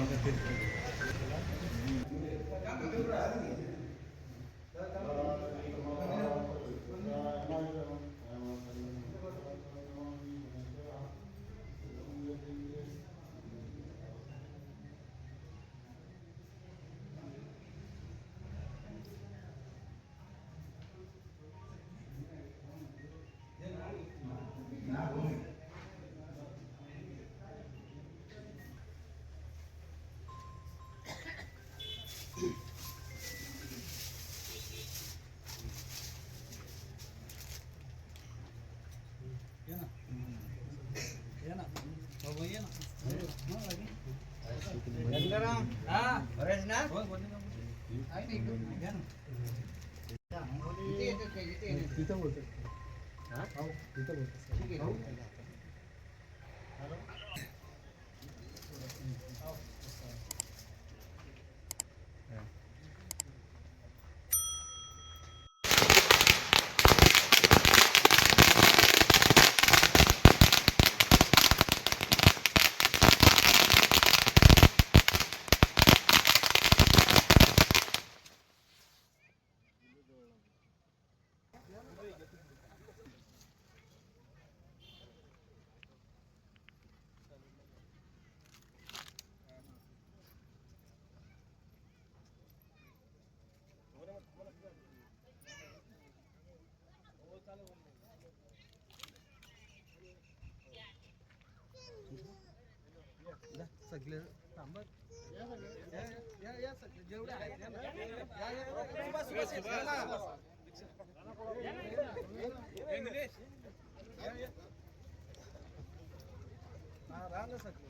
Frage bitte. तिथं बोलतो हो, तिथं बोलतो सगळे थांबा. या, जेवढे आहेत हा, सगळे.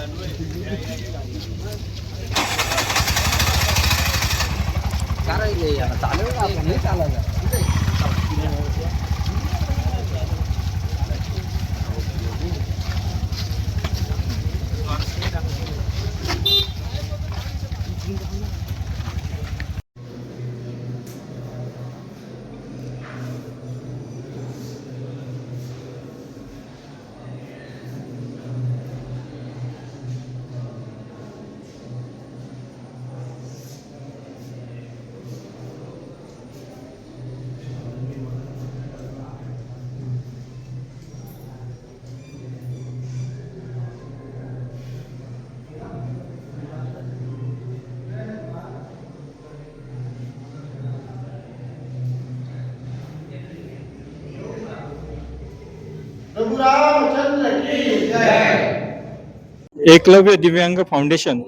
प्रभु रामचंद्र एकलव्य दिव्यांग फाउंडेशन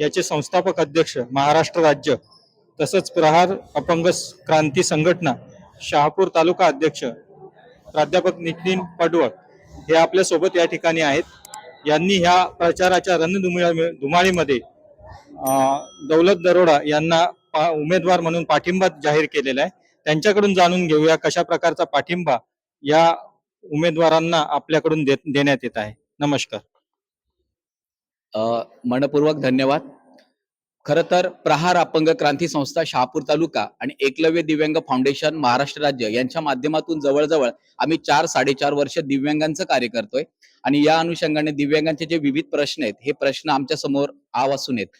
याचे संस्थापक अध्यक्ष महाराष्ट्र राज्य तसंच प्रहार अपंग क्रांती संघटना शहापूर तालुका अध्यक्ष प्राध्यापक नितीन पडवळ हे आपल्यासोबत या ठिकाणी आहेत. यांनी ह्या प्रचाराच्या रणधुमिळा धुमाळीमध्ये दौलत दरोडा यांना पा- उमेदवार म्हणून पाठिंबा जाहीर केलेला आहे. त्यांच्याकडून जाणून घेऊया कशा प्रकारचा पाठिंबा या उमेदवारांना आपल्याकडून देण्यात येत आहे. नमस्कार. मनपूर्वक धन्यवाद. खर तर प्रहार अपंग क्रांती संस्था शहापूर तालुका आणि एकलव्य दिव्यांग फाउंडेशन महाराष्ट्र राज्य यांच्या माध्यमातून जवळजवळ आम्ही चार साडेचार वर्ष दिव्यांगांचं कार्य करतोय. आणि या अनुषंगाने दिव्यांगांचे जे विविध प्रश्न आहेत हे प्रश्न आमच्यासमोर आवासून आहेत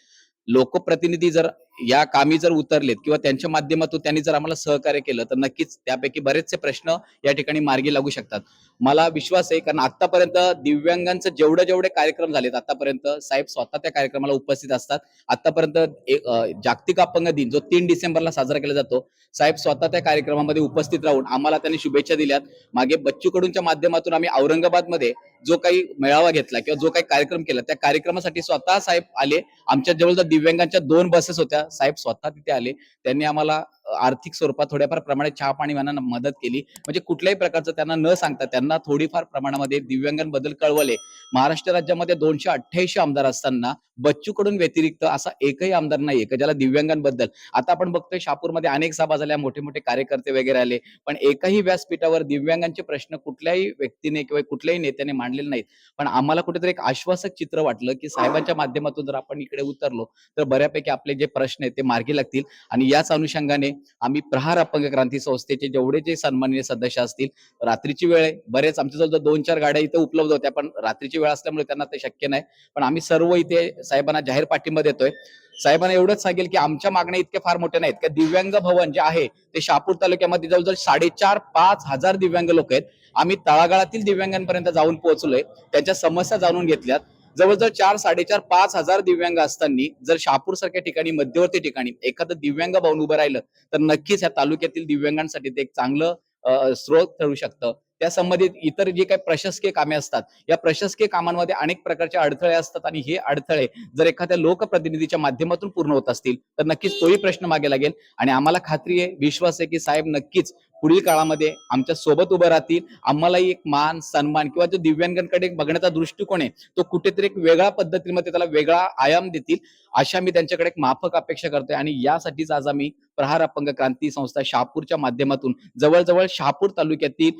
लोकप्रतिनिधी जर या कामी जर उतरलेत किंवा त्यांच्या माध्यमातून त्यांनी जर आम्हाला सहकार्य केलं तर नक्कीच त्यापैकी बरेचसे प्रश्न या ठिकाणी मार्गी लागू शकतात. मला विश्वास आहे कारण आतापर्यंत दिव्यांगांचं जेवढे जेवढे कार्यक्रम झालेत आतापर्यंत साहेब स्वतः त्या कार्यक्रमाला उपस्थित असतात. आतापर्यंत एक, जागतिक अपंग दिन जो तीन डिसेंबरला साजरा केला जातो साहेब स्वतः त्या कार्यक्रमामध्ये उपस्थित राहून आम्हाला त्यांनी शुभेच्छा दिल्यात. मागे बच्चू कडूंच्या माध्यमातून आम्ही औरंगाबादमध्ये जो काही मेळावा घेतला किंवा जो काही कार्यक्रम केला त्या कार्यक्रमासाठी स्वतः साहेब आले. आमच्या जवळ दिव्यांगांच्या दोन बसेस होत्या. साहेब स्वतः तिथे आले. त्यांनी आम्हाला आर्थिक स्वरूपात थोड्याफार प्रमाणात चहा पाणी मदत केली. म्हणजे कुठल्याही प्रकारचं त्यांना न सांगता त्यांना थोडीफार प्रमाणामध्ये दिव्यांगांबद्दल कळवले. महाराष्ट्र राज्यामध्ये दोनशे अठ्ठ्याऐंशी आमदार असताना बच्चू कडून व्यतिरिक्त असा एकही आमदार नाहीये का ज्याला दिव्यांगांबद्दल आता आपण बघतोय शापूरमध्ये अनेक सभा झाल्या मोठे मोठे कार्यकर्ते वगैरे आले. पण एकाही व्यासपीठावर दिव्यांगांचे प्रश्न कुठल्याही व्यक्तीने किंवा कुठल्याही नेत्याने मांडलेले नाहीत. पण आम्हाला कुठेतरी एक आश्वासक चित्र वाटलं की साहेबांच्या माध्यमातून जर आपण इकडे उतरलो तर बऱ्यापैकी आपले जे प्रश्न आहेत ते मार्गी लागतील. आणि याच अनुषंगाने आम्ही प्रहार अपंग क्रांती संस्थेचे जेवढे जे सन्माननीय सदस्य असतील रात्रीची वेळ आहे. बरेच आमच्या जवळ दोन चार गाड्या इथे उपलब्ध होत्या पण रात्रीची वेळ असल्यामुळे त्यांना ते शक्य नाही. पण आम्ही सर्व इथे साहेबांना जाहीर पाठिंबा देतोय. साहेबांना एवढंच सांगेल की आमच्या मागण्या इतक्या फार मोठ्या नाहीत. की दिव्यांग भवन जे आहे ते शहापूर तालुक्यामध्ये जवळजवळ साडेचार पाच हजार दिव्यांग लोक आहेत. आम्ही तळागाळातील दिव्यांगांपर्यंत जाऊन पोहोचलोय. त्यांच्या समस्या जाणून घेतल्यात. जवळजवळ चार साडेचार पाच हजार दिव्यांग असताना जर शहापूर सारख्या ठिकाणी मध्यवर्ती ठिकाणी एखादं दिव्यांग भाऊन उभं राहिलं तर नक्कीच या तालुक्यातील दिव्यांगांसाठी ते एक चांगलं स्रोत ठरू शकतं. त्या संबंधित इतर जे काही प्रशासकीय कामे असतात या प्रशासकीय कामांमध्ये अनेक प्रकारचे अडथळे असतात आणि हे अडथळे जर एखाद्या लोकप्रतिनिधीच्या माध्यमातून पूर्ण होत असतील तर नक्कीच तोही प्रश्न मागे लागेल. आणि आम्हाला खात्री आहे विश्वास आहे की साहेब नक्कीच पुढील काळामध्ये आमच्यासोबत उभं राहतील. आम्हालाही एक मान सन्मान किंवा जो दिव्यांगांकडे एक बघण्याचा दृष्टिकोन आहे तो कुठेतरी एक वेगळ्या पद्धतीमध्ये त्याला वेगळा आयाम देतील अशा मी त्यांच्याकडे एक माफक अपेक्षा करतोय. आणि यासाठीच आज आम्ही प्रहार अपंग क्रांती संस्था शहापूरच्या माध्यमातून जवळजवळ शहापूर तालुक्यातील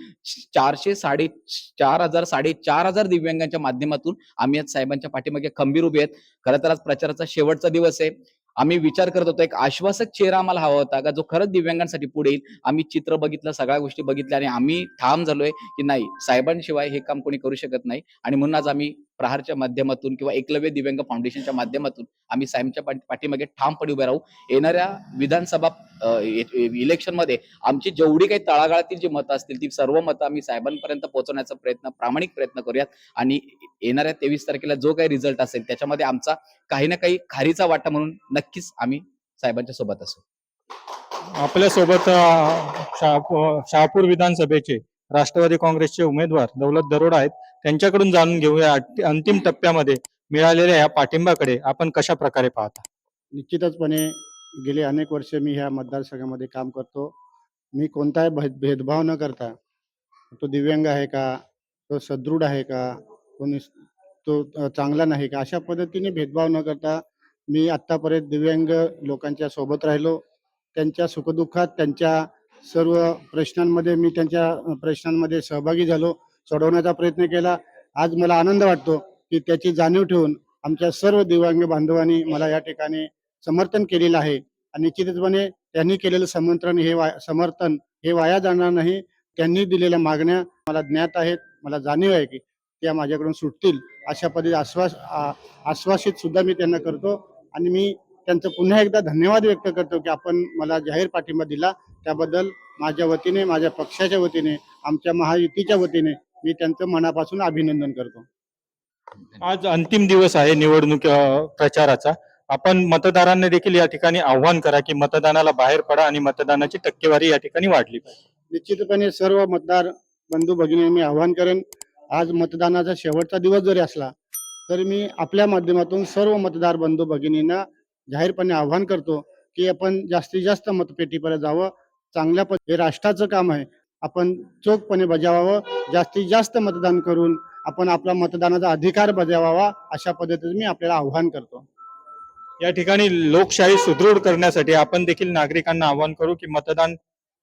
चारशे साडे चार हजार साडे चार हजार दिव्यांगांच्या माध्यमातून आम्ही आज साहेबांच्या पाठीमागे खंबीर उभे आहेत. खरं तर आज प्रचाराचा शेवटचा दिवस आहे. आम्ही विचार करत होतो एक आश्वासक चेहरा आम्हाला हवा होता का जो खरंच दिव्यांगांसाठी पुढे येईल. आम्ही चित्र बघितलं सगळ्या गोष्टी बघितल्या आणि आम्ही ठाम झालोय की नाही साहेबांशिवाय हे काम कोणी करू शकत नाही. आणि म्हणून आज आम्ही प्रहारच्या माध्यमातून किंवा एकलव्य दिव्यांग फाउंडेशनच्या माध्यमातून आम्ही साहेबच्या पाठीमागे ठामपणे उभे राहू. येणाऱ्या विधानसभा इलेक्शनमध्ये आमची जेवढी काही तळागाळातील जी मतं असतील ती सर्व मतं आम्ही साहेबांपर्यंत पोहोचवण्याचा प्रयत्न प्रामाणिक प्रयत्न करूयात. आणि येणाऱ्या तेवीस तारखेला जो काही रिझल्ट असेल त्याच्यामध्ये आमचा काही ना काही खारीचा वाटा म्हणून नक्कीच आम्ही साहेबांच्या सोबत असू. आपल्यासोबत शहापूर विधानसभेचे राष्ट्रवादी काँग्रेसचे उमेदवार दौलत दरोडा आहेत. त्यांच्याकडून जाणून घेऊया अंतिम टप्प्यामध्ये मिळालेल्या या पाठिंबाकडे आपण कशा प्रकारे पाहता? निश्चितचपणे गेले अनेक वर्ष मी ह्या मतदारसंघामध्ये काम करतो. मी कोणताही भेद भेदभाव न करता तो दिव्यांग आहे का तो सदृढ आहे का कोणी तो चांगला नाही का अशा पद्धतीने भेदभाव न करता मी आत्तापर्यंत दिव्यांग लोकांच्या सोबत राहिलो. त्यांच्या सुखदुःखात त्यांच्या सर्व प्रश्नांमध्ये मी त्यांच्या प्रश्नांमध्ये सहभागी झालो. सोडवण्याचा प्रयत्न केला. आज मला आनंद वाटतो की त्याची जाणीव ठेवून आमच्या सर्व दिव्यांग बांधवांनी मला या ठिकाणी समर्थन केलेलं आहे. आणि निश्चितपणे त्यांनी केलेलं समर्थन हे समर्थन हे वाया जाणार नाही. त्यांनी दिलेल्या मागण्या मला ज्ञात आहेत. मला जाणीव आहे की त्या माझ्याकडून सुटतील. अशा पद्धती आश्वास आश्वासित सुद्धा मी त्यांना करतो. आणि मी त्यांचं पुन्हा एकदा धन्यवाद व्यक्त करतो की आपण मला जाहीर पाठिंबा दिला. त्याबद्दल माझ्या वतीने माझ्या पक्षाच्या वतीने आमच्या महायुतीच्या वतीने मी त्यांचं मनापासून अभिनंदन करतो. आज अंतिम दिवस आहे निवडणूक प्रचाराचा. आपण मतदारांना देखील या ठिकाणी आव्हान करा की मतदानाला बाहेर पडा आणि मतदानाची टक्केवारी या ठिकाणी वाढली पाहिजे. निश्चितपणे सर्व मतदार बंधू भगिनी मी आवाहन करेन आज मतदानाचा शेवटचा दिवस जरी असला तरी मी आपल्या माध्यमातून सर्व मतदार बंधू भगिनींना जाहीरपणे आव्हान करतो की आपण जास्तीत जास्त मतपेटीपर्यंत जावं. चांगल्या हे राष्ट्राचं काम आहे. आपण चोखपणे बजावावं. जास्तीत जास्त मतदान करून आपण आपला मतदानाचा अधिकार बजावावा अशा पद्धतीने मी आपल्याला आव्हान करतो. या ठिकाणी लोकशाही सुदृढ करण्यासाठी आपण देखील नागरिकांना आवाहन करू की मतदान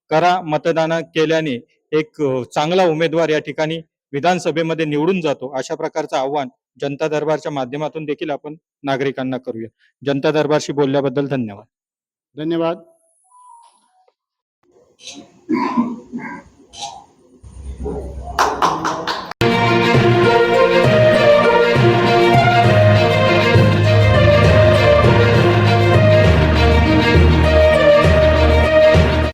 करा. मतदान केल्याने एक चांगला उमेदवार या ठिकाणी विधानसभेमध्ये निवडून जातो. अशा प्रकारचं आव्हान जनता दरबारच्या माध्यमातून देखील आपण नागरिकांना करूया. जनता दरबारशी बोलल्याबद्दल धन्यवाद. धन्यवाद. Thank you.